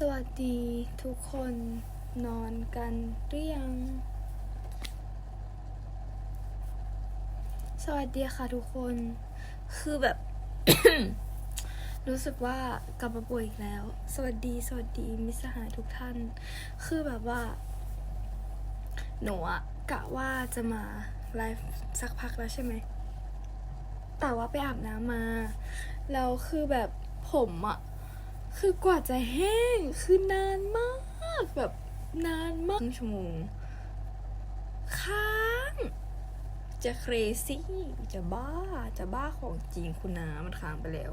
สวัสดีทุกคนนอนกันหรือยัง สวัสดีค่ะทุกคน คือแบบ รู้สึกว่ากลับมาป่วยอีกแล้ว สวัสดี สวัสดีมิสหายทุกท่าน คือแบบว่า หนูอะกะว่าจะมาไลฟ์สักพักแล้วใช่ไหม แต่ว่าไปอาบน้ำมา แล้วคือแบบผมอะ คือกว่าจะแห้งคือนานมากแบบนานมากชั่วโมงค้างจะเครซี่จะบ้าจะบ้าของจริงคุณน้ามันค้างไปแล้ว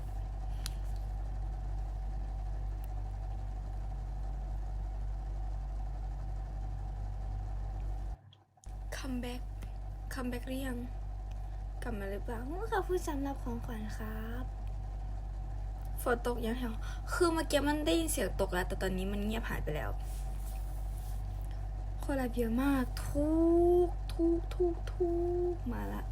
คัมแบ็กคัมแบ็กหรือยัง กลับมาหรือเปล่าขอบคุณสำหรับของขวัญครับ ฝนตกยังแถว คือเมื่อกี้มันได้ยินเสียงตกแล้ว แต่ตอนนี้มันเงียบหายไปแล้ว คนรับเยอะมาก ทุกทุกทุกทุกมาละ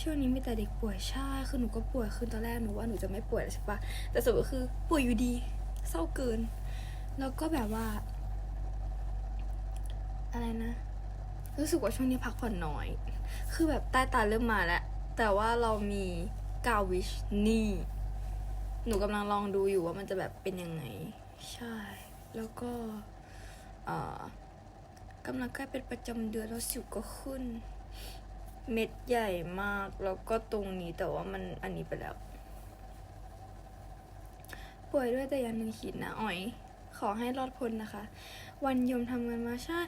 ช่วงนี้มีแต่เด็กป่วยใช่ คือหนูก็ป่วยคือตอนแรกหนูว่าหนูจะไม่ป่วยใช่ปะแต่สรุปก็คือป่วยอยู่ดี เศร้าเกิน แล้วก็แบบว่า อะไรนะ รู้สึกว่าช่วงนี้พักผ่อนน้อย คือแบบใต้ตาเริ่มมาแล้ว แต่ว่าเรามีกาวิชนี่ หนูกำลังลองดูอยู่ว่ามันจะแบบเป็นยังไง ใช่ แล้วก็เอ่อกำลังใกล้เป็นประจำเดือนแล้วสิวก็ขึ้น เม็ดใหญ่มาก แล้วก็ตรงนี้แต่ว่ามันอันนี้ไปแล้ว ป่วยด้วยแต่ย่างหนึ่งขีดนะอ๋อย ขอให้รอดพ้นนะคะ วันยมทำงานมาใช่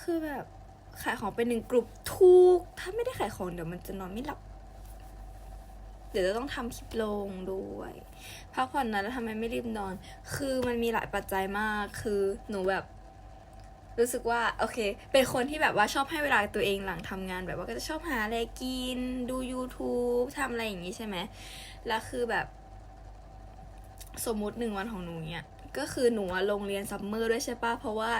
คือแบบขายของเป็นหนึ่งกลุ่มทุก ถ้าไม่ได้ขายของเดี๋ยวมันจะนอนไม่หลับ ดี๋ยวจะต้องทำคลิปลงด้วยพักผ่อนนะแล้วทำไมไม่รีบนอน คือมันมีหลายปัจจัยมากคือหนูแบบ รู้สึกว่าโอเค เป็นคนที่แบบว่าชอบให้เวลาตัวเองหลังทำงาน แบบว่าก็จะชอบหาอะไรกิน ดู YouTube ทำอะไรอย่างนี้ใช่ไหมแล้วคือแบบสมมุติหนึ่งวันของหนูเนี่ยก็คือหนูลงเรียนซัมเมอร์ด้วยใช่ปะเพราะว่า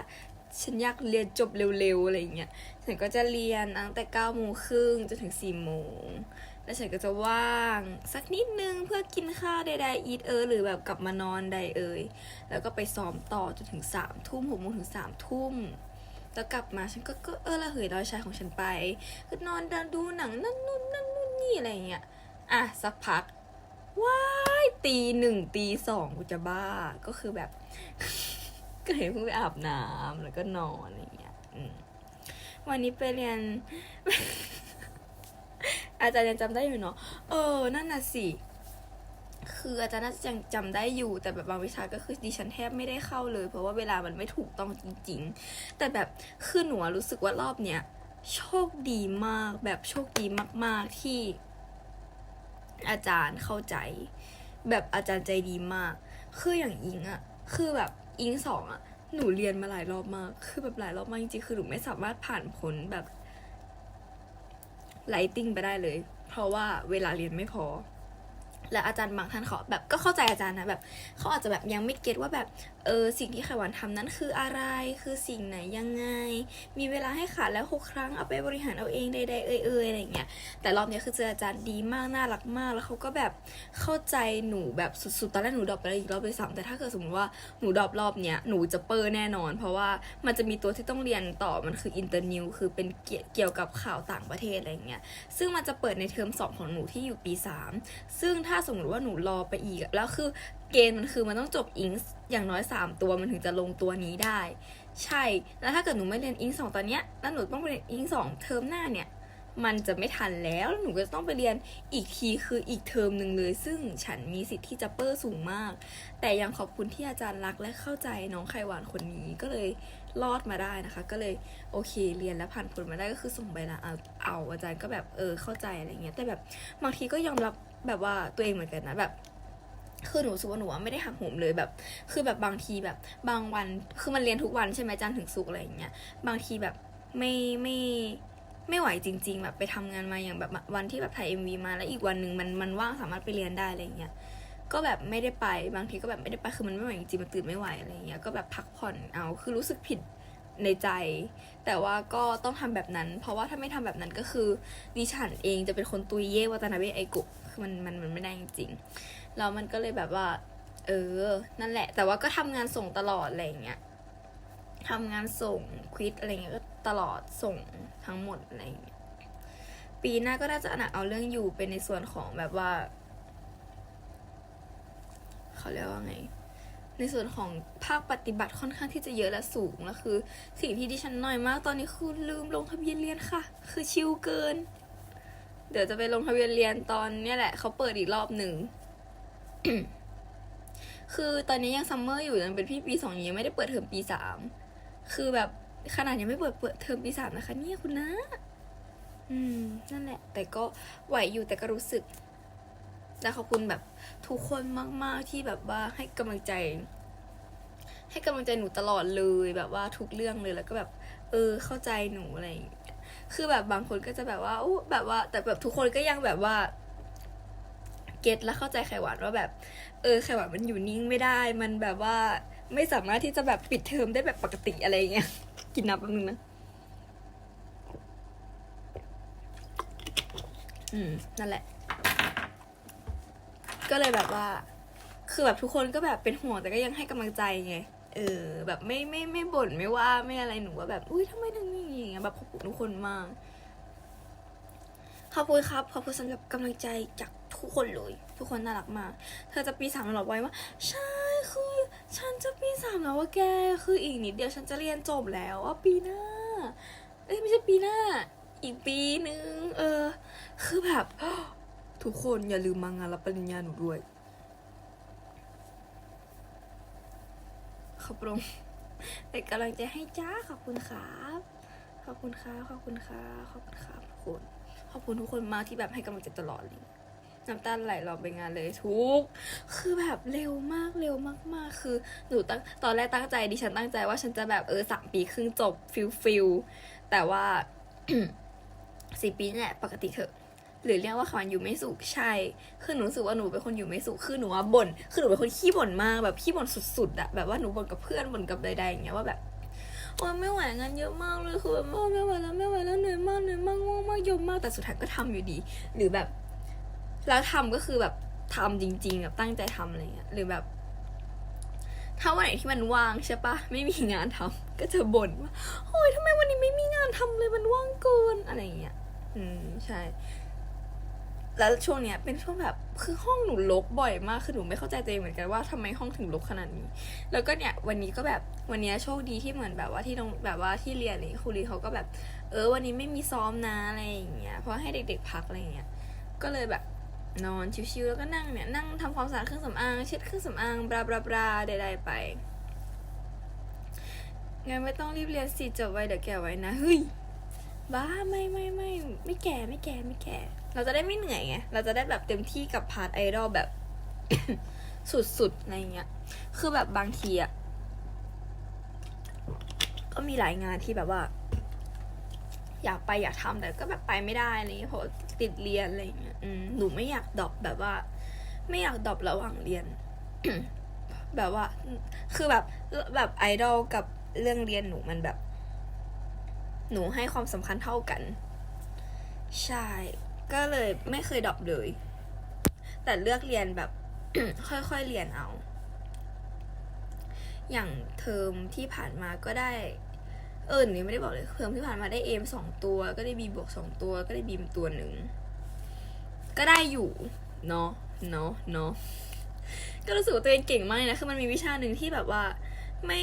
ฉันอยากเรียนจบเร็วๆอะไรอย่างเงี้ย ฉันก็จะเรียนตั้งแต่เก้าโมงครึ่งจนถึงสี่โมง แล้วฉันก็จะว่างสักนิดนึงเพื่อกินข้าวใดๆอีทเออหรือแบบกลับมานอนใดเอ่ยแล้วก็ไปซ้อมต่อจนถึงสามทุ่มหกโมงถึงสามทุ่มแล้วกลับมาฉันก็ก็เออละเหยรอยชายของฉันไปก็นอนดูหนังนั่นนู่นนั่นนู่นนี่อะไรเงี้ยอะสักพักว้ายตีหนึ่งตีสองกูจะบ้าก็คือแบบก็เลยเพิ่งไปอาบน้ำแล้วก็นอนอะไรเงี้ยอืมวันนี้ไปเรียน อาจารย์ยังจำได้อยู่เนาะเออ นั่นน่ะสิคืออาจารย์น่าจะยังจำได้อยู่ แต่แบบบางวิชาก็คือดิฉันแทบไม่ได้เข้าเลย เพราะว่าเวลามันไม่ถูกต้องจริง ๆ แต่แบบคือหนูรู้สึกว่ารอบเนี้ยโชคดีมากแบบโชคดีมาก ๆที่ อาจารย์เข้าใจ แบบอาจารย์ใจดีมาก คืออย่างอิงอะคือแบบอิงสองอะหนูเรียนมาหลายรอบมาก คือแบบหลายรอบมากจริงๆคือหนูไม่สามารถผ่านผลแบบ ไลติ้งไปได้เลย เพราะว่าเวลาเรียนไม่พอ และอาจารย์บางท่านเขาแบบก็เข้าใจอาจารย์นะแบบเขาอาจจะแบบยังไม่เก็ตว่าแบบ เออสิ่งที่ไขวันทำนั้นคืออะไร คือสิ่งไหนยังไง มีเวลาให้ขาดแล้วหกครั้งเอาไปบริหารเอาเองใดๆเอ่ยๆอะไรอย่างเงี้ย แต่รอบเนี้ยคือเจออาจารย์ดีมากน่ารักมาก แล้วเขาก็แบบเข้าใจหนูแบบสุดๆ ตอนแรกหนูดรอปไปอีกรอบไปสามแต่ถ้าเกิดสมมติว่าหนูดรอปรอบเนี้ยหนูจะเปอร์แน่นอน เพราะว่ามันจะมีตัวที่ต้องเรียนต่อมันคืออินเตอร์นิวคือเป็นเกี่ยวกับข่าวต่างประเทศอะไรอย่างเงี้ย ซึ่งมันจะเปิดในเทอมสองของหนูที่อยู่ปีสามซึ่งถ้าสมมติว่าหนูรอไปอีกแล้วคือ เกณฑ์มันคือมันต้องจบอิงอย่างน้อยสามตัวมันถึงจะลงตัวนี้ได้ ใช่ แล้วถ้าเกิดหนูไม่เรียนอิงสองตอนเนี้ยแล้วหนูต้องไปเรียนอิงสองเทอมหน้าเนี่ย มันจะไม่ทันแล้วแล้วหนูก็จะต้องไปเรียนอีกทีคืออีกเทอมหนึ่งเลย ซึ่งฉันมีสิทธิ์ที่จะเปอร์สูงมาก แต่ยังขอบคุณที่อาจารย์รักและเข้าใจน้องไขหวานคนนี้ก็เลยรอดมาได้นะคะ ก็เลยโอเคเรียนแล้วผ่านผลมาได้ก็คือส่งใบลาเอาเอาอาจารย์ก็แบบเออเข้าใจอะไรเงี้ยแต่แบบบางทีก็ยอมรับแบบว่าตัวเองเหมือนกันนะแบบ คือหนูสึกว่าหนูไม่ได้หักโหมเลยแบบ คือแบบบางทีแบบบางวันคือมันเรียนทุกวันใช่ไหมจันถึงศุกอะไรอย่างเงี้ยบางทีแบบไม่ไม่ไม่ไหวจริง ๆ แบบไปทำงานมาอย่างแบบวันที่แบบถ่ายเอ็มวีมาแล้วอีกวันหนึ่งมันมันว่างสามารถไปเรียนได้อะไรอย่างเงี้ยก็แบบไม่ได้ไปบางทีก็แบบไม่ได้ไปคือมันไม่ไหวจริงๆมันตื่นไม่ไหวอะไรอย่างเงี้ยก็แบบพักผ่อนเอาคือรู้สึกผิดในใจ แต่ว่าก็ต้องทำแบบนั้น เพราะว่าถ้าไม่ทำแบบนั้นก็คือดิฉันเองจะเป็นคนตุยเย่วัตนาเบะไอกุคือมันมันมันไม่ได้จริงๆ แล้วมันก็เลยแบบว่า เออ นั่นแหละ แต่ว่าก็ทำงานส่งตลอดอะไรอย่างเงี้ยทำงานส่งควิดอะไรเงี้ยก็ตลอดส่งทั้งหมดอะไรอย่างเงี้ยปีหน้าก็น่าจะหนักเอาเรื่องอยู่เป็นในส่วนของแบบว่าเขาเรียกว่าไง ในส่วนของภาคปฏิบัติค่อนข้างที่จะเยอะและสูงแล้วคือ สิ่งที่ดิฉันน้อยมากตอนนี้คือลืมลงทะเบียนเรียนค่ะ คือชิลเกิน เดี๋ยวจะไปลงทะเบียนเรียนตอนเนี้ยแหละเขาเปิดอีกรอบหนึ่ง คือตอนนี้ยังซัมเมอร์อยู่ยังเป็นพี่ปีสองอยู่ยังไม่ได้เปิดเทอมปีสามคือแบบขนาดยังไม่เปิดเปิดเทอมปีสามนะคะ เนี่ยคุณนะ อืม นั่นแหละ แต่ก็ไหวอยู่แต่ก็รู้สึกและขอบคุณแบบทุกคนมาก ๆที่แบบว่าให้กำลังใจ ให้กำลังใจหนูตลอดเลยแบบว่าทุกเรื่องเลยแล้วก็แบบ เออ เข้าใจหนูอะไรอย่างเงี้ยคือแบบบางคนก็จะแบบว่าอู้แบบว่า แต่แบบทุกคนก็ยังแบบว่า ก็ตและเข้าใจไขหวานว่าแบบ เออไขหวานมันอยู่นิ่งไม่ได้ มันแบบว่าไม่สามารถที่จะแบบปิดเทอมได้แบบปกติอะไรเงี้ย กินน้ำแป๊บนึงนะ อืม นั่นแหละ ก็เลยแบบว่า คือแบบทุกคนก็แบบเป็นห่วงแต่ก็ยังให้กำลังใจไง เออ แบบไม่ไม่ไม่บ่นไม่ว่าไม่อะไรหนูว่าแบบ อุ้ยทำไมถึงนี่อย่างเงี้ยแบบขอบคุณทุกคนมากขอบคุณครับ ขอบคุณสำหรับกำลังใจจาก ทุกคนเลย ทุกคนน่ารักมาก เธอจะปีสามแล้วเหรอไว้ว่า ใช่คือ ฉันจะปีสามแล้วว่าแกคืออีกนิดเดียวฉันจะเรียนจบแล้วว่าปีหน้า เอ้ยไม่ใช่ปีหน้า อีกปีนึง เออ คือแบบ ทุกคนอย่าลืมมางานรับปริญญาหนูด้วยขอบคุณเป็นกำลังใจให้จ้าขอบคุณครับขอบคุณครับขอบคุณครับขอบคุณครับทุกคนขอบคุณทุกคนมากที่แบบให้กำลังใจตลอดเลย น้ำตาไหลรอไปงานเลยทุก คือแบบเร็วมากเร็วมากๆ คือหนูตั้งตอนแรกตั้งใจดิฉันตั้งใจว่าฉันจะแบบเออสามปีครึ่งจบฟิลฟิลแต่ว่าสี่ปีเนี่ยปกติเถอะ หรือเรียกว่าคำว่าอยู่ไม่สุขใช่ คือหนูรู้สึกว่าหนูเป็นคนอยู่ไม่สุขคือหนูว่าบ่นคือหนูเป็นคนขี้บ่นมากแบบขี้บ่นสุดๆอะแบบว่าหนูบ่นกับเพื่อนบ่นกับใดๆอย่างเงี้ยว่าแบบโอ๊ยไม่ไหวงานเยอะมากเลยคือแบบโอ๊ยไม่ไหวแล้วไม่ไหวแล้วเหนื่อยมากเหนื่อยมากง่วงมากยมมากแต่สุดท้ายก็ทำอยู่ดี หรือแบบ แล้วทำก็คือแบบทำจริงๆแบบตั้งใจทำอะไรเงี้ยหรือแบบ ถ้าวันไหนที่มันว่างใช่ปะไม่มีงานทำก็จะบ่นว่าโอ๊ยทำไมวันนี้ไม่มีงานทำเลยมันว่างเกินอะไรเงี้ยอืมใช่ แล้วช่วงเนี้ยเป็นช่วงแบบคือห้องหนูรกบ่อยมากคือหนูไม่เข้าใจตัวเองเหมือนกันว่าทำไมห้องถึงรกขนาดนี้ แล้วก็เนี่ย วันนี้ก็แบบวันนี้โชคดีที่เหมือนแบบว่าที่โรงแบบว่าที่เรียนนี่ครูรีเขาก็แบบ เออ วันนี้ไม่มีซ้อมนะอะไรอย่างเงี้ยเพราะให้เด็ก ๆ พักอะไรอย่างเงี้ยก็เลยแบบ นอนชิวๆแล้วก็นั่งเนี่ยนั่งทำความสะอาดเครื่องสำอางเช็ดเครื่องสำอางบลาบลาบลาใดๆไปงั้นไม่ต้องรีบเรียนสิจบไว้เดี๋ยวแกไว้นะเฮ้ยบ้าไม่ไม่ไม่ไม่แก่ไม่แก่ไม่แก่ เราจะได้ไม่เหนื่อยไงเราจะได้แบบเต็มที่กับพาร์ทไอดอลแบบ สุดๆอะไรเงี้ย คือแบบบางทีอะก็มีหลายงานที่แบบว่า อยากไปอยากทำแต่ก็แบบไปไม่ได้อะไรเงี้ยเพราะ ติดเรียนอะไรเงี้ยอืมหนูไม่อยากดรอปแบบว่า ไม่อยากดรอประหว่างเรียน แบบว่า คือแบบแบบไอดอลกับเรื่องเรียนหนูมันแบบ หนูให้ความสำคัญเท่ากัน ใช่ ก็เลยไม่เคยดรอปเลย แต่เลือกเรียนแบบ ค่อยๆเรียนเอา อย่างเทอมที่ผ่านมาก็ได้ เออหนูยังไม่ได้บอกเลยเทอมที่ผ่านมาได้เอมสองตัว ก็ได้บีบวกสองตัว ก็ได้บีมตัวหนึ่ง ก็ได้อยู่เนาะเนาะเนาะก็รู้สึกว่าตัวเองเก่งมากเลยนะคือมันมีวิชาหนึ่งที่แบบว่า ไม่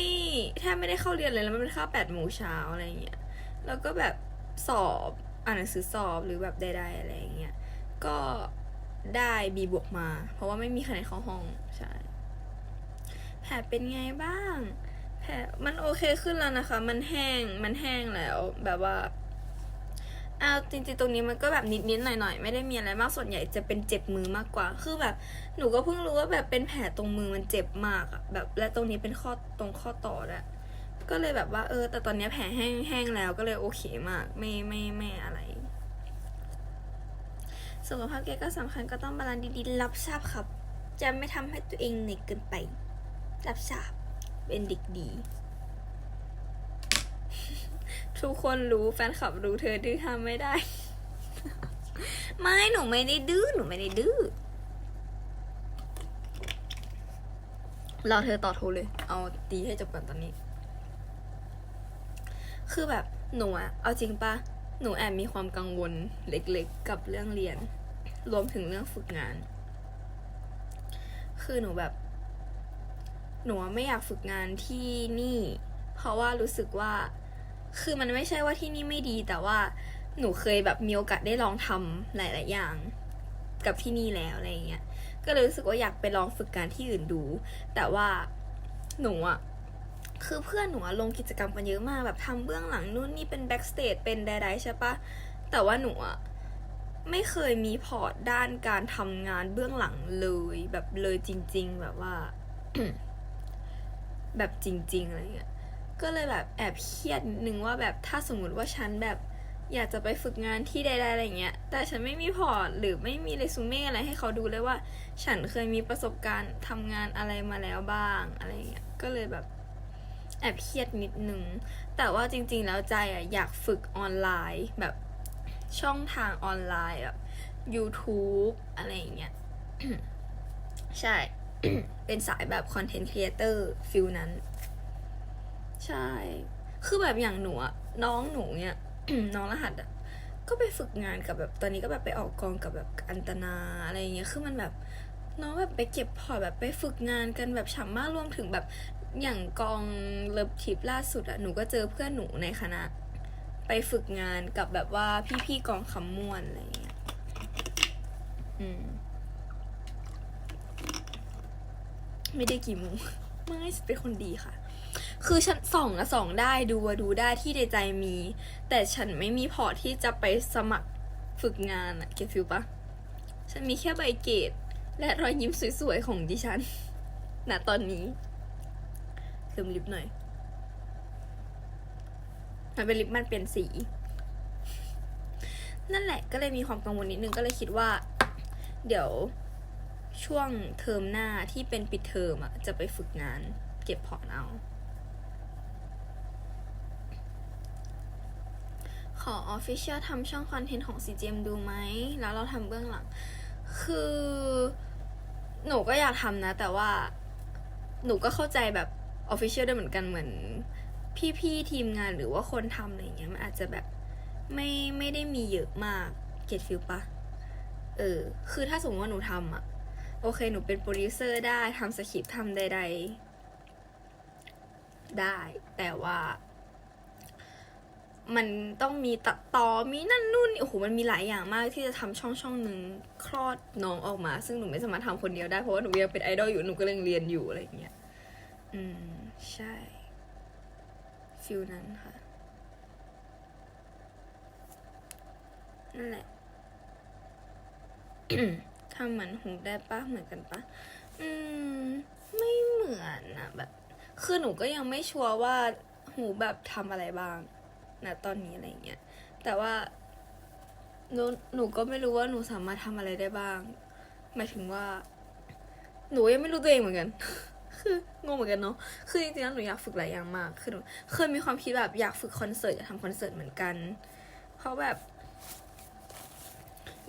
แทบไม่ได้เข้าเรียนเลยแล้วมันเป็นค่าแปดโมงเช้าอะไรเงี้ยแล้วก็แบบสอบอ่านหนังสือสอบหรือแบบใดๆอะไรเงี้ยก็ได้บีบวกมา เพราะว่าไม่มีคะแนนเข้าห้องใช่แผลเป็นไงบ้าง แผลมันโอเคขึ้นแล้วนะคะ มันแห้ง มันแห้งแล้ว แบบว่าอ้าวจริงๆ ตรงนี้มันก็แบบนิดๆ หน่อยๆ ไม่ได้มีอะไรมาก ส่วนใหญ่จะเป็นเจ็บมือมากกว่า คือแบบหนูก็เพิ่งรู้ว่าแบบเป็นแผลตรงมือมันเจ็บมากอะแบบ และตรงนี้เป็นข้อตรงข้อต่อด้วยก็เลยแบบว่าเออ แต่ตอนนี้แผลแห้งแห้งแล้วก็เลยโอเคมาก ไม่ไม่ไม่อะไร สุขภาพแกก็สำคัญก็ต้องบาลานซ์ดีๆ รับทราบครับ จะไม่ทำให้ตัวเองเหนื่อยเกินไป รับทราบ เป็นเด็กดี ทุกคนรู้แฟนคลับรู้เธอดื้อทำไม่ได้ ไม่หนูไม่ได้ดื้อหนูไม่ได้ดื้อรอเธอต่อโทรเลย เอาตีให้จบก่อนตอนนี้ คือแบบหนูอะเอาจริงปะหนูแอบมีความกังวลเล็กๆกับเรื่องเรียน รวมถึงเรื่องฝึกงาน คือหนูแบบ หนูไม่อยากฝึกงานที่นี่ เพราะว่ารู้สึกว่า คือมันไม่ใช่ว่าที่นี่ไม่ดี แต่ว่าหนูเคยแบบมีโอกาสได้ลองทำหลาย ๆ อย่าง กับที่นี่แล้วอะไรเงี้ย ก็เลยรู้สึกว่าอยากไปลองฝึกงานที่อื่นดู แต่ว่าหนูอะคือเพื่อนหนูลงกิจกรรมกันเยอะมากแบบทำเบื้องหลังนู่นนี่เป็นแบ็กสเตจเป็นใดๆใช่ปะแต่ว่าหนูอะไม่เคยมีพอร์ตด้านการทำงานเบื้องหลังเลยแบบเลยจริง ๆ แบบว่า แบบจริง ๆ อะไรเงี้ย ก็เลยแบบแอบเครียดนิดนึงว่าแบบถ้าสมมติว่าฉันแบบอยากจะไปฝึกงานที่ใดๆอะไรเงี้ย แต่ฉันไม่มีพอร์ตหรือไม่มีเรซูเม่อะไรให้เขาดูเลยว่า ฉันเคยมีประสบการณ์ทำงานอะไรมาแล้วบ้างอะไรเงี้ย ก็เลยแบบแอบเครียดนิดนึง แต่ว่าจริง ๆ แล้วใจอะอยากฝึกออนไลน์แบบช่องทางออนไลน์แบบ YouTube อะไรอย่างเงี้ย ใช่ เป็นสายแบบคอนเทนต์ครีเอเตอร์ฟิลนั้น ใช่ คือแบบอย่างหนูอะน้องหนูเนี่ยน้องรหัสอะก็ไปฝึกงานกับแบบตอนนี้ก็แบบไปออกกองกับแบบอันตนาอะไรอย่างเงี้ยคือมันแบบน้องแบบไปเก็บพอร์ตแบบไปฝึกงานกันแบบฉ่ำมากรวมถึงแบบอย่างกองเลิฟทิปล่าสุดอะหนูก็เจอเพื่อนหนูในคณะ ไปฝึกงานกับแบบว่าพี่ๆกองคำม่วนอะไรอย่างเงี้ยอืม ไม่ได้กี่โมงไม่ฉันเป็นคนดีค่ะ คือฉันส่องอะส่องได้ดูอะดูได้ที่ในใจมี แต่ฉันไม่มีพอที่จะไปสมัครฝึกงานอะเก็ตฟิลปะฉันมีแค่ใบเกรดและรอยยิ้มสวยๆของดิฉันณตอนนี้เติมลิปหน่อย มันเป็นลิปมันเปลี่ยนสี นั่นแหละก็เลยมีความกังวลนิดนึงก็เลยคิดว่า เดี๋ยว ช่วงเทอมหน้าที่เป็นปิดเทอมอะจะไปฝึกงาน เก็บพอร์ตเอา ขอ Official ทำช่องคอนเทนต์ของ CGM ดูไหม แล้วเราทำเบื้องหลัง คือ หนูก็อยากทำนะ แต่ว่าหนูก็เข้าใจแบบ Official ด้วยเหมือนกันเหมือน พี่ๆทีมงานหรือว่าคนทำอะไรเงี้ยมันอาจจะแบบไม่ไม่ได้มีเยอะมากเก็ตฟิลปะเออ คือถ้าสมมติว่าหนูทำอะ โอเค หนูเป็นโปรดิวเซอร์ได้ทำสคริปต์ทำใด ๆ ได้ แต่ว่า มันต้องมีตัดต่อมีนั่นนู่นโอ้โหมันมีหลายอย่างมากที่จะทำช่องช่องหนึ่งคลอดน้องออกมา ซึ่งหนูไม่สามารถทำคนเดียวได้เพราะว่าหนูยังเป็นไอดอลอยู่หนูก็ยังเรียนอยู่อะไรอย่างเงี้ยอืม ใช่ฟิลนั้นค่ะนั่นแหละ ทำเหมือนหูได้ปะเหมือนกันปะอืม ไม่เหมือนอะแบบ คือหนูก็ยังไม่ชัวร์ว่าหูแบบทำอะไรบ้างนะตอนนี้อะไรเงี้ย แต่ว่าหนูหนูก็ไม่รู้ว่าหนูสามารถทำอะไรได้บ้าง หมายถึงว่า หนูยังไม่รู้ตัวเองเหมือนกัน คืองงเหมือนกันเนาะ คือจริงๆแล้วหนูอยากฝึกหลายอย่างมาก คือหนูเคยมีความคิดแบบอยากฝึกคอนเสิร์ตอยากทำคอนเสิร์ตเหมือนกัน เพราะแบบ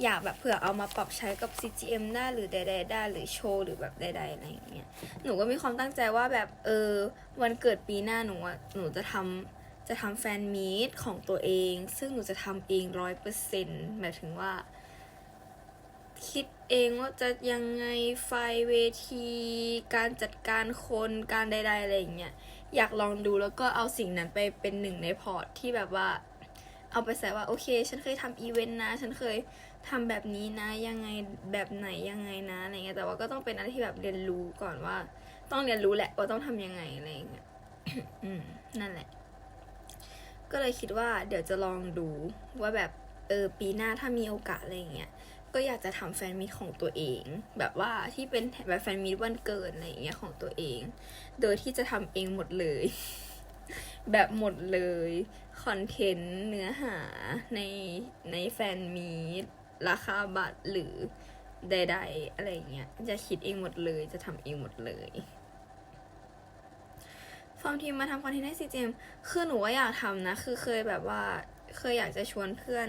อยากแบบเผื่อเอามาปรับใช้กับ CGM ได้หรือใดๆได้หรือโชว์หรือแบบใดๆอะไรอย่างเงี้ยหนูก็มีความตั้งใจว่าแบบเออวันเกิดปีหน้าหนูอะหนูจะทำจะทำแฟนมีตของตัวเอง ซึ่งหนูจะทำเองร้อยเปอร์เซ็นต์หมายถึงว่า คิดเองว่าจะยังไงไฟเวที การจัดการคนการใดๆอะไรอย่างเงี้ยอยากลองดูแล้วก็เอาสิ่งนั้นไปเป็นหนึ่งในพอร์ตที่แบบว่า เอาไปใส่ว่าโอเค ฉันเคยทำอีเวนต์นะ ฉันเคย ทำแบบนี้นะยังไงแบบไหนยังไงนะอะไรเงี้ยแต่ว่าก็ต้องเป็นอะไรที่แบบเรียนรู้ก่อนว่า ต้องเรียนรู้แหละว่าต้องทำยังไงอะไรเงี้ยอืมนั่นแหละ ก็เลยคิดว่า เดี๋ยวจะลองดูว่าแบบเออปีหน้าถ้ามีโอกาสอะไรเงี้ยก็อยากจะทำแฟนมิตของตัวเอง แบบว่าที่เป็นแบบแฟนมิตวันเกิดอะไรเงี้ยของตัวเอง โดยที่จะทำเองหมดเลย แบบหมดเลยคอนเทนต์เนื้อหาในในแฟนมีต ราคาบัตรหรือใด ๆ อะไรเงี้ยจะคิดเองหมดเลยจะทำเองหมดเลยฟอร์มทีมมาทำคอนเทนต์ให้ซีเจมคือหนูว่าอยากทำนะ คือเคยแบบว่าเคยอยากจะชวนเพื่อน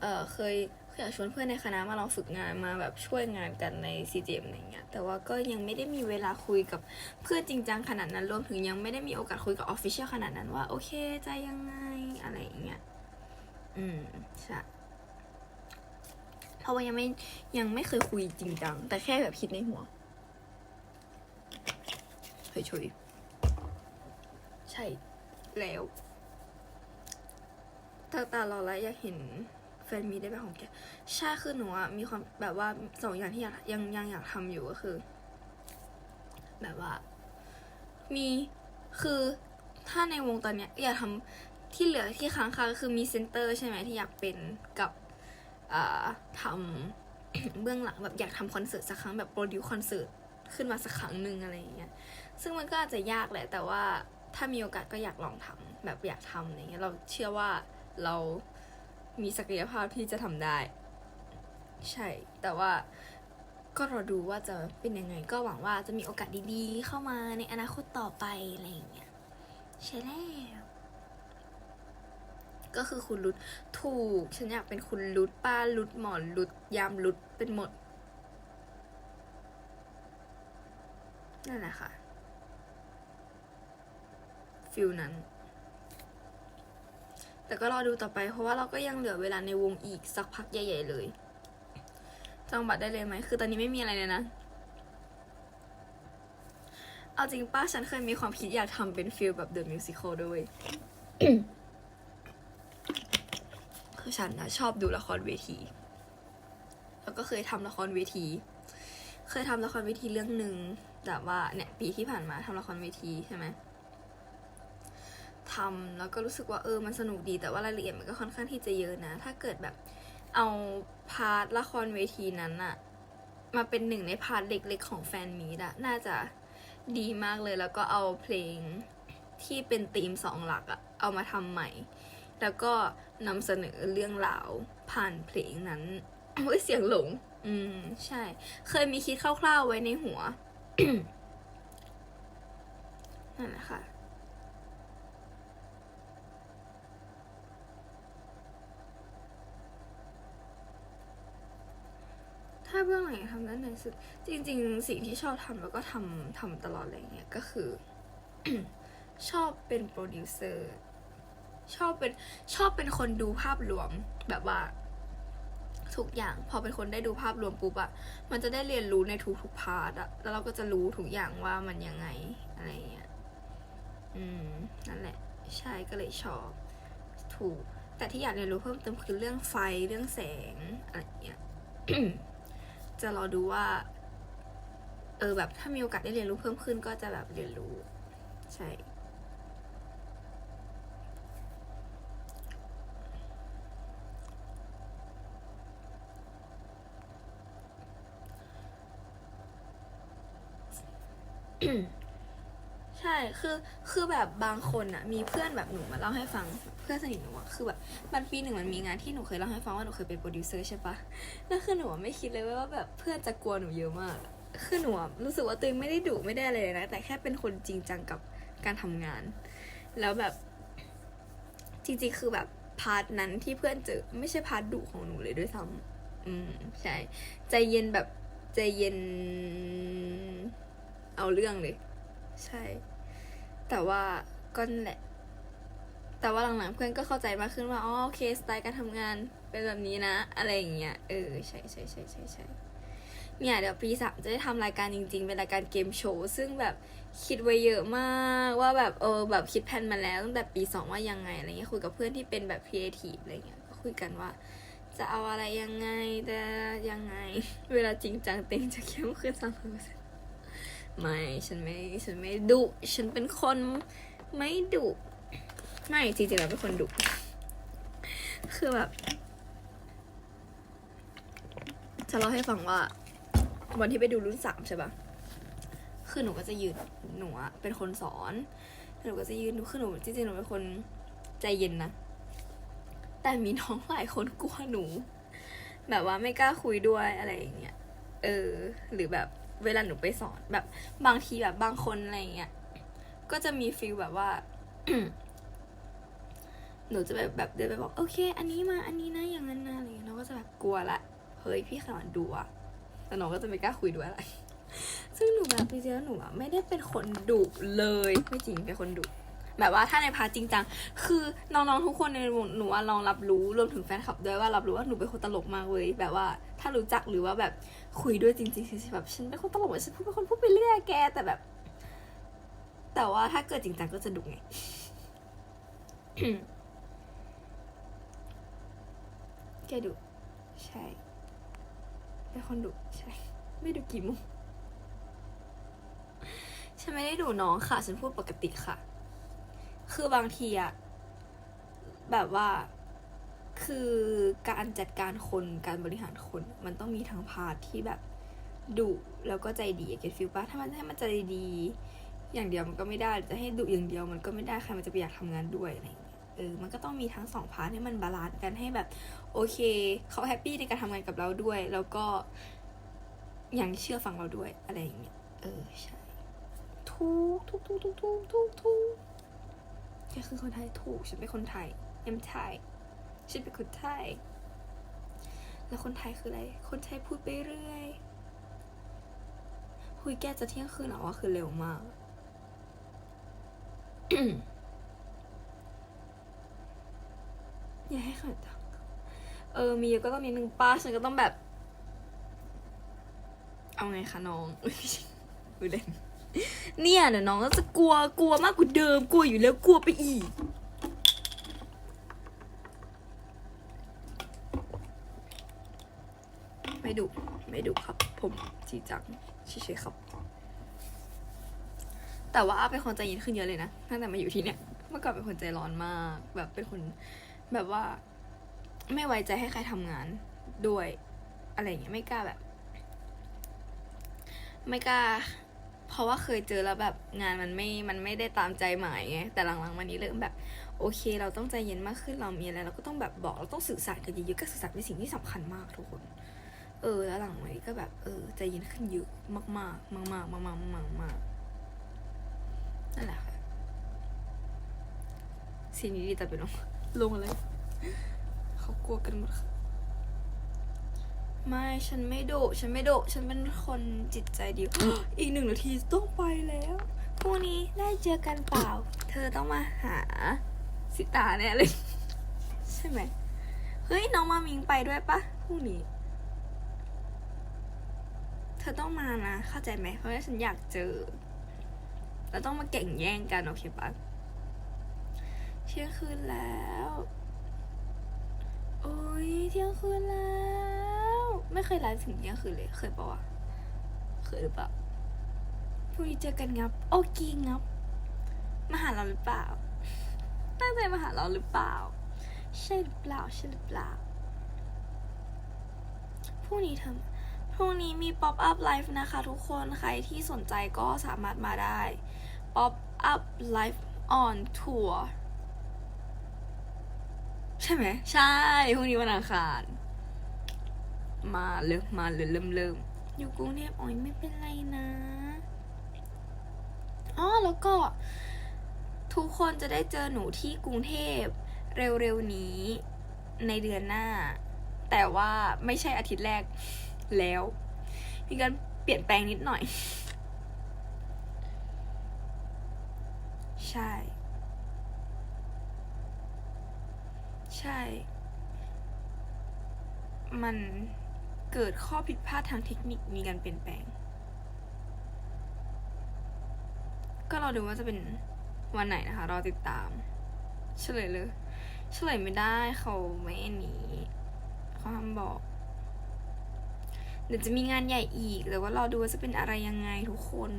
เออเคยเคอยากชวนเพื่อนในคณะมาลองฝึกงานมาแบบช่วยงานกันใน CGM อะไรเงี้ย แต่ว่าก็ยังไม่ได้มีเวลาคุยกับเพื่อนจริงจังขนาดนั้นรวมถึงยังไม่ได้มีโอกาสคุยกับออฟฟิเชียลขนาดนั้นว่า โอเคจะยังไงอะไรเงี้ย อืมใช่เพราะว่ายังไม่ยังไม่เคยคุยจริงจัง แต่แค่แบบคิดในหัวเฉยๆใช่ แล้วตาตาเราแล้วอยากเห็นแฟนมีได้แบบของแกใช่คือหนูอะมีความแบบว่าสองอย่างที่อยากยังยังอยากทำอยู่ก็คือ แบบว่า มีคือถ้าในวงตอนเนี้ยอยากทำ ที่เหลือที่ค้างคาก็คือมีเซนเตอร์ใช่ไหมที่อยากเป็นกับทำเบื้องหลังแบบอยากทำคอนเสิร์ตสักครั้งแบบโปรดิวคอนเสิร์ตขึ้นมาสักครั้งหนึ่งอะไรอย่างเงี้ย ซึ่งมันก็อาจจะยากแหละ แต่ว่าถ้ามีโอกาสก็อยากลองทำแบบอยากทำอะไรเงี้ย เราเชื่อว่าเรามีศักยภาพที่จะทำได้ ใช่ แต่ว่าก็รอดูว่าจะเป็นยังไง ก็หวังว่าจะมีโอกาสดีๆ เข้ามาในอนาคตต่อไปอะไรอย่างเงี้ย ใช่แล้ว ก็คือคุณรุดถูก ฉันอยากเป็นคุณรุดป้ารุดหมอนรุดยามรุดเป็นหมด นั่นแหละค่ะฟิลนั้น แต่ก็รอดูต่อไป เพราะว่าเราก็ยังเหลือเวลาในวงอีกสักพักใหญ่ ๆ เลยจองบัตรได้เลยไหม คือตอนนี้ไม่มีอะไรเลยนะ เอาจริงป้าฉันเคยมีความคิดอยากทำเป็นฟิลแบบเดอะมิวสิคลด้วย ฉันนะชอบดูละครเวที แล้วก็เคยทำละครเวที เคยทำละครเวทีเรื่องหนึ่งแต่ว่าเนี่ยปีที่ผ่านมาทำละครเวทีใช่ไหมทำแล้วก็รู้สึกว่าเออมันสนุกดีแต่ว่ารายละเอียดมันก็ค่อนข้างที่จะเยอะนะ ถ้าเกิดแบบเอาพาร์ทละครเวทีนั้นอะมาเป็นหนึ่งในพาร์ทเล็กๆของแฟนมีดอะน่าจะดีมากเลยแล้วก็เอาเพลงที่เป็นธีมสองหลักอะเอามาทำใหม่ แล้วก็นำเสนอเรื่องราวผ่านเพลงนั้นเฮ้ยเสียงหลง อืม ใช่ เคยมีคิดคร่าวๆไว้ในหัว นั่นแหละค่ะถ้าเบื้องหลังอยากทำด้านไหนสุด จริง ๆ สิ่งที่ชอบทำแล้วก็ทำทำตลอดอะไรเงี้ยก็คือ ชอบเป็นโปรดิวเซอร์ ชอบเป็นชอบเป็นคนดูภาพรวมแบบว่า ทุกอย่าง พอเป็นคนได้ดูภาพรวมปุ๊บอะมันจะได้เรียนรู้ในทุกๆพาร์ทอะแล้วเราก็จะรู้ทุกอย่างว่ามันยังไงอะไรเงี้ยอืมนั่นแหละ ใช่ก็เลยชอบ ถูก แต่ที่อยากเรียนรู้เพิ่มเติมคือเรื่องไฟเรื่องแสงอะไรเงี้ยจะรอดูว่า เออแบบถ้ามีโอกาสได้เรียนรู้เพิ่มขึ้นก็จะแบบเรียนรู้ ใช่ ใช่ คือ คือแบบบางคนอะมีเพื่อนแบบหนูมาเล่าให้ฟัง เพื่อนสนิทหนูอะคือแบบ มันปีหนึ่งมันมีงานที่หนูเคยเล่าให้ฟังว่าหนูเคยเป็นโปรดิวเซอร์ใช่ปะแล้วคือหนูไม่คิดเลยว่าแบบเพื่อนจะกลัวหนูเยอะมาก คือหนูรู้สึกว่าตัวเองไม่ได้ดุไม่ได้อะไรเลยนะ แต่แค่เป็นคนจริงจังกับการทำงาน แล้วแบบ จริงๆ คือแบบพาร์ทนั้นที่เพื่อนเจอไม่ใช่พาร์ทดุของหนูเลยด้วยซ้ำอืม ใช่ ใจเย็นแบบใจเย็น เอาเรื่องเลย ใช่ แต่ว่าก็นั่นแหละ แต่ว่าหลังๆเพื่อนก็เข้าใจมากขึ้นว่าอ๋อโอเคสไตล์การทำงานเป็นแบบนี้นะ อะไรอย่างเงี้ยเออใช่ใช่ใช่ใช่ใช่เนี่ยเดี๋ยวปีสามจะได้ทำรายการจริง ๆ เป็นรายการเกมโชว์ซึ่งแบบคิดไว้เยอะมากว่าแบบเออแบบคิดแผนมาแล้วตั้งแต่ปีสองว่ายังไงอะไรเงี้ยคุยกับเพื่อนที่เป็นแบบครีเอทีฟอะไรเงี้ยก็คุยกันว่า จะเอาอะไรยังไงจะยังไง เวลาจริงจังเต็งจะเข้มขึ้นสามเปอร์เซ็น ไม่ฉันไม่ฉันไม่ดุฉันเป็นคนไม่ดุไม่จริงๆแล้วเป็นคนดุคือแบบจะเล่าให้ฟังว่า วันที่ไปดูรุ่นสามใช่ปะคือหนูก็จะยืนหนูอะเป็นคนสอนหนูก็จะยืนคือหนูจริงๆหนูเป็นคนใจเย็นนะแต่มีน้องหลายคนกลัวหนู แบบว่าไม่กล้าคุยด้วยอะไรอย่างเงี้ยเออ หรือแบบ เวลาหนูไปสอนแบบบางทีแบบบางคนอะไรเงี้ยก็จะมีฟีลแบบว่า หนูจะแบบแบบเดินไปบอกโอเค อันนี้มาอันนี้นะอย่างนั้นนะอะไรเงี้ยน้องก็จะแบบกลัวละเฮ้ยพี่ขนาดดูอะแต่น้องก็จะไม่กล้าคุยด้วยอะไร ซึ่งหนูแบบจริงๆแล้วหนูอะไม่ได้เป็นคนดุเลยไม่จริงเป็นคนดุแบบว่าถ้าในพาร์ทจริงจังคือน้องๆทุกคนในวงหนูว่าลองรับรู้รวมถึงแฟนคลับด้วยว่ารับรู้ว่าหนูเป็นคนตลกมากเลยแบบว่า ถ้ารู้จักหรือว่าแบบ คุยด้วยจริงๆแบบฉันเป็นคนตลกฉันพูดเป็นคนพูดไปเรื่อยแกแต่แบบ แต่ว่าถ้าเกิดจริงจังก็จะดุไงแกดุใช่เป็นคนดุใช่ ไม่ดุกี่โมฉันไม่ได้ดุน้องค่ะ ฉันพูดปกติค่ะ คือบางทีอะแบบว่า คือการจัดการคนการบริหารคนมันต้องมีทั้งพาร์ทที่แบบดุแล้วก็ใจดีเก็ตฟิลป่ะถ้ามันให้มันใจดี อย่างเดียวมันก็ไม่ได้จะให้ดุอย่างเดียวมันก็ไม่ได้ใครมันจะไปอยากทำงานด้วยอะไรอย่างเงี้ยเออมันก็ต้องมีทั้งสองพาร์ทให้มันบาลานซ์กันให้แบบโอเคเขาแฮปปี้ในการทำงานกับเราด้วย แล้วก็ยังเชื่อฟังเราด้วยอะไรอย่างเงี้ยเออใช่ถูกถูกถูกถูกถูกถูกถูกแกคือคนไทยถูกฉันเป็นคนไทยเอ็มไทย ฉันเป็นคนไทย แล้วคนไทยคืออะไร คนไทยพูดไปเรื่อยคุยแก้จะเที่ยงคืนหรอว่าคือเร็วมากอย่าให้ขาทักเออ มีก็ต้องนิดนึงป้าฉันก็ต้องแบบ เอาไงคะน้องดูเล่นเนี่ยเดี๋ยวน้องก็จะกลัวกลัวมากกว่าเดิม กลัวอยู่แล้วกลัวไปอีก ไม่ดุไม่ดุครับ ผมจริงจังเฉยๆครับ แต่ว่าเป็นคนใจเย็นขึ้นเยอะเลยนะตั้งแต่มาอยู่ที่เนี่ยเมื่อก่อนเป็นคนใจร้อนมาก แบบเป็นคนแบบว่า ไม่ไว้ใจให้ใครทำงานด้วย อะไรอย่างเงี้ยไม่กล้าแบบ ไม่กล้า เพราะว่าเคยเจอแล้วแบบงานมันไม่ มันไม่ได้ตามใจหมายไงแต่หลังๆมานี้เริ่มแบบโอเค เราต้องใจเย็นมากขึ้นเรามีอะไรเราก็ต้องแบบบอกเราต้องสื่อสารกันเยอะๆก็สื่อสารเป็นสิ่งที่สำคัญมากทุกคน เออ แล้วหลังมานี้ก็แบบ เออใจเย็นขึ้นเยอะมากๆมากมากๆมากมากๆมากนั่นแหละค่ะซีนี้ดีแต่ไปลงลงอะไรเขากลัวกันหมดค่ะไม่ฉันไม่โดฉันไม่โดฉันเป็นคนจิตใจดี อีกหนึ่งนาทีต้องไปแล้วพรุ่งนี้ได้เจอกันเปล่า เธอต้องมาหาสิตาแน่เลย ใช่ไหมเฮ้ย น้องมามิงไปด้วยปะพรุ่งนี้ เธอต้องมานะ เข้าใจไหม เพราะว่าฉันอยากเจอ เราต้องมาแก่งแย่งกันโอเคปะเที่ยงคืนแล้ว โอ้ยเที่ยงคืนแล้ว ไม่เคยไลฟ์ถึงเที่ยงคืนเลย เคยปะวะ เคยหรือเปล่าพรุ่งนี้เจอกันงับ โอเคงับ มาหาเราหรือเปล่า ตั้งใจมาหาเราหรือเปล่า ใช่หรือเปล่า ใช่หรือเปล่าพรุ่งนี้ทำ พรุ่งนี้มี Pop Up Live นะคะทุกคนใครที่สนใจก็สามารถมาได้ Pop Up Live on Tour ใช่ไหม ใช่พรุ่งนี้วันอังคารมาเลยมาเลยเริ่มเริ่มอยู่กรุงเทพอ๋อยไม่เป็นไรนะอ๋อแล้วก็ ทุกคนจะได้เจอหนูที่กรุงเทพเร็วๆนี้ในเดือนหน้า แต่ว่าไม่ใช่อาทิตย์แรก แล้ว มีการเปลี่ยนแปลงนิดหน่อย ใช่ ใช่ มันเกิดข้อผิดพลาดทางเทคนิคมีการเปลี่ยนแปลง ก็ราดูว่าจะเป็นวันไหนนะคะ รอติดตาม เฉลยเลย เฉลยไม่ได้เขาไม่อันนี้เขาห้ามบอก เดี๋ยวจะมีงานใหญ่อีกแต่ว่ารอดูว่าจะเป็นอะไรยังไงทุกคน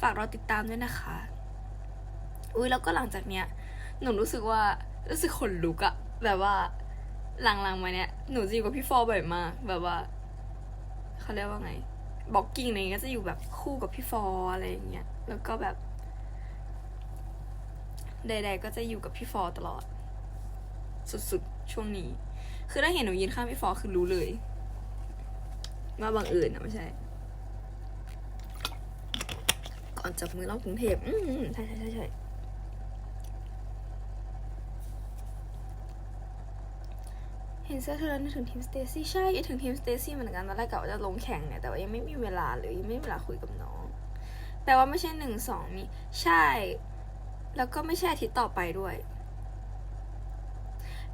ฝากรอติดตามด้วยนะคะ อุ้ยแล้วก็หลังจากเนี้ย หนูรู้สึกว่ารู้สึกขนลุกอะแบบว่าหลังๆมาเนี้ยหนูจะอยู่กับพี่ฟอบ่อยมาก แบบว่าเขาเรียกว่าไงบ็อกกิ้งอะไรเงี้ยก็จะอยู่แบบคู่กับพี่ฟออะไรอย่างเงี้ยแล้วก็แบบใดๆก็จะอยู่กับพี่ฟอตลอด สุดๆช่วงนี้ คือถ้าเห็นหนูยืนข้างพี่ฟอคือรู้เลย ว่าบังอิญนนะไม่ใช่ ก่อนจับมือรอบกรุงเทพอืมใช่ใช่ใช่ใช่เห็นเสื้อเธอแล้วนึกถึงทีมสเตซี่ใช่ถึงทีมสเตซี่เหมือนกันตอนแรกกะว่าจะลงแข่งเนี่ยแต่ว่ายังไม่มีเวลาเลยยังไม่มีเวลาคุยกับน้องแปลว่าไม่ใช่หนึ่งสองนี่ใช่ แล้วก็ไม่ใช่อาทิตย์ต่อไปด้วย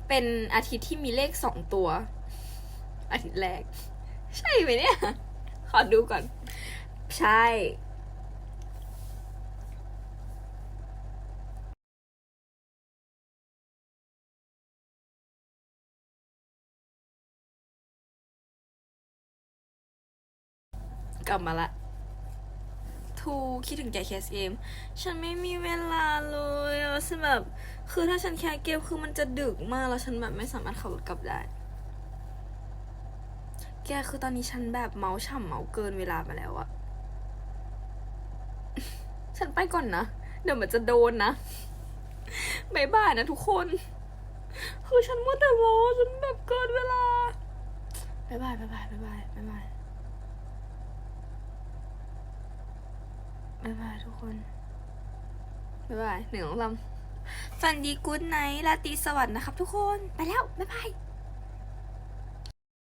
เป็นอาทิตย์ที่มีเลขสองตัว อาทิตย์แรก ใช่ไหมเนี่ย ขอดูก่อน ใช่ กลับมาละทูคิดถึงแกแคสเกม ฉันไม่มีเวลาเลยฉันแบบ คือถ้าฉันแคสเกมคือมันจะดึกมากแล้วฉันแบบไม่สามารถขับรถกลับได้ แกคือตอนนี้ฉันแบบเมาฉ่ำเมาเกินเวลาไปแล้วอะฉันไปก่อนนะ เดี๋ยวมันจะโดนนะบายบายนะทุกคนคือฉันมัวแต่โมาฉันแบบเกินเวลาบายบายบายบายบายบายบายบายบายบายทุกคนบายบายหนึ่งสองสามฝันดีกู๊ดไนท์ราตรีสวัสดิ์นะครับทุกคน ไปแล้วบายบาย